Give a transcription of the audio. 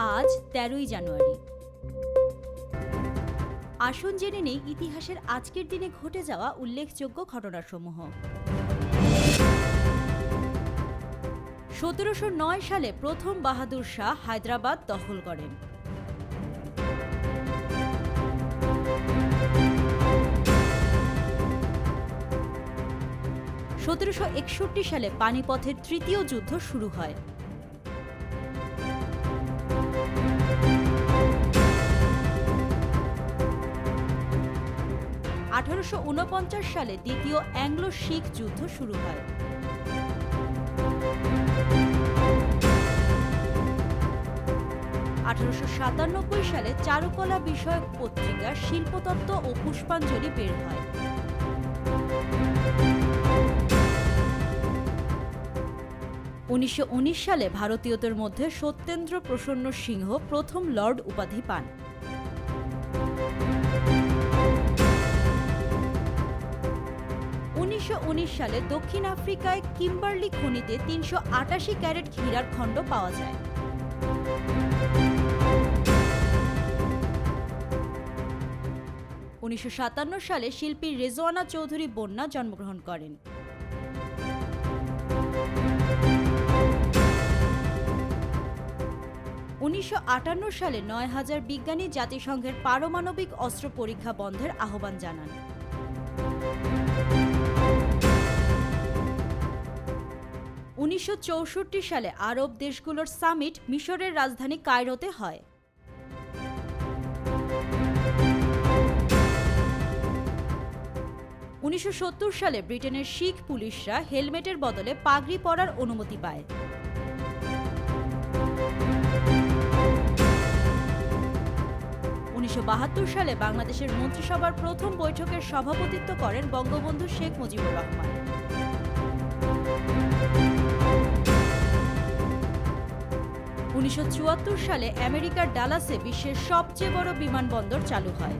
আজ তেরোই জানুয়ারি। আসুন জেনে নেই ইতিহাসের আজকের দিনে ঘটে যাওয়া উল্লেখযোগ্য ঘটনাসমূহ। সতেরোশো নয় সালে প্রথম বাহাদুর শাহ হায়দ্রাবাদ দখল করেন। সতেরোশো একষট্টি সালে পানিপথের তৃতীয় যুদ্ধ শুরু হয়। আঠারোশো উনপঞ্চাশ সালে দ্বিতীয় অ্যাংলো শিখ যুদ্ধ শুরু হয়। আঠারোশো সাতানব্বই সালে চারুকলা বিষয়ক পত্রিকা শিল্পতত্ত্ব ও পুষ্পাঞ্জলি বের হয়। উনিশশো উনিশ সালে ভারতীয়দের মধ্যে সত্যেন্দ্র প্রসন্ন সিংহ প্রথম লর্ড উপাধি পান। উনিশশো সালে দক্ষিণ আফ্রিকায় কিম্বার্লি খনিতে তিনশো আটাশি ক্যারেট হীরার খণ্ড পাওয়া যায়। উনিশশো সাতান্ন সালে শিল্পী রেজওয়ানা চৌধুরী বন্যা জন্মগ্রহণ করেন। উনিশশো আটান্ন সালে নয় হাজার বিজ্ঞানী জাতিসংঘের পারমাণবিক অস্ত্র পরীক্ষা বন্ধের আহ্বান জানান। উনিশশো চৌষট্টি সালে আরব দেশগুলোর সামিট মিশরের রাজধানী কায়রোতে হয়। উনিশশো সত্তর সালে ব্রিটেনের শিখ পুলিশরা হেলমেটের বদলে পাগড়ি পরার অনুমতি পায়। উনিশশো বাহাত্তর সালে বাংলাদেশের মন্ত্রিসভার প্রথম বৈঠকের সভাপতিত্ব করেন বঙ্গবন্ধু শেখ মুজিবুর রহমান। উনিশশো চুয়াত্তর সালে আমেরিকার ডালাসে বিশ্বের সবচেয়ে বড় বিমানবন্দর চালু হয়।